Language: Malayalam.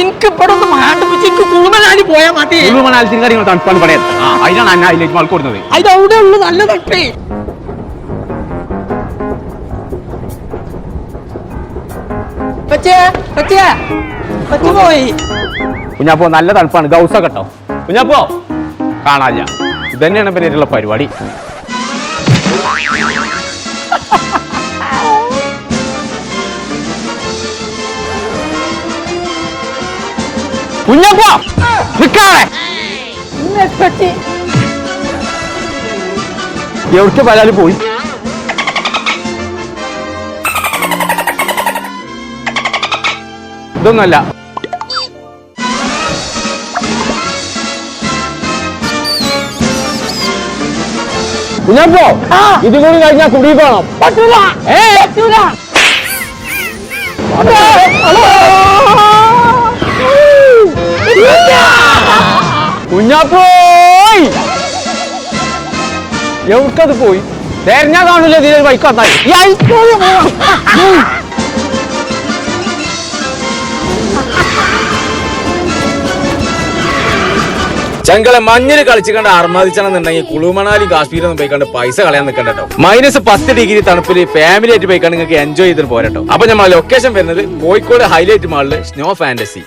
എനിക്ക് ഇവിടെ ഒന്ന് മാണ്ടിപ്പിച്ച് എനിക്ക് കുളുമനാലി പോയാൽ മതി. കുളു മണാലത്തിന് കാര്യങ്ങൾ തണുപ്പാണ് പറയാം ആ അതിനാണ് അന്ന അതിലേക്ക് ആൾ കൊടുത്തത്. അത് അവിടെ ഉള്ളു നല്ല തട്ടേ. പച്ചേ പച്ചേ പച്ച പോയി. കുഞ്ഞാപ്പോ നല്ല തണുപ്പാണ്. ഗൗസ കേട്ടോ. കുഞ്ഞാപ്പോ കാണാനില്ല ഇതന്നെയാണ് തന്നെയാണ് പേരുള്ള പരിപാടി. കുഞ്ഞാപ്പോ പറ്റി എവിടേക്ക് പരാതി പോയി? ഇതൊന്നല്ല. കുഞ്ഞാപ്പോ ഇതും കൂടി കഴിഞ്ഞാൽ കുടി പോണം. പറ്റൂല. പറ്റൂല. കുഞ്ഞാപ്പോയ്! എവിടക്കത് പോയി? തെരഞ്ഞാ കാണില്ല ഇതിലൊരു ബൈക്ക് വന്നാൽ ചങ്കളെ മഞ്ഞിൽ കളിച്ചുകൊണ്ട് അർമാദിച്ചാണെന്നുണ്ടെങ്കിൽ കുളുമണാലി കാശ്മീരൊന്നും കണ്ട് പൈസ കളയാൻ നിൽക്കണ്ട കേട്ടോ. മൈനസ് പത്ത് ഡിഗ്രി തണുപ്പിൽ ഫാമിലി ആയിട്ട് പോയിക്കാണ്ട് നിങ്ങൾക്ക് എൻജോയ് ചെയ്തിട്ട് പോരട്ടോ. അപ്പൊ നമ്മൾ ലൊക്കേഷൻ വരുന്നത് കോഴിക്കോട് ഹൈലൈറ്റ് മാളിൽ സ്നോ ഫാന്റസി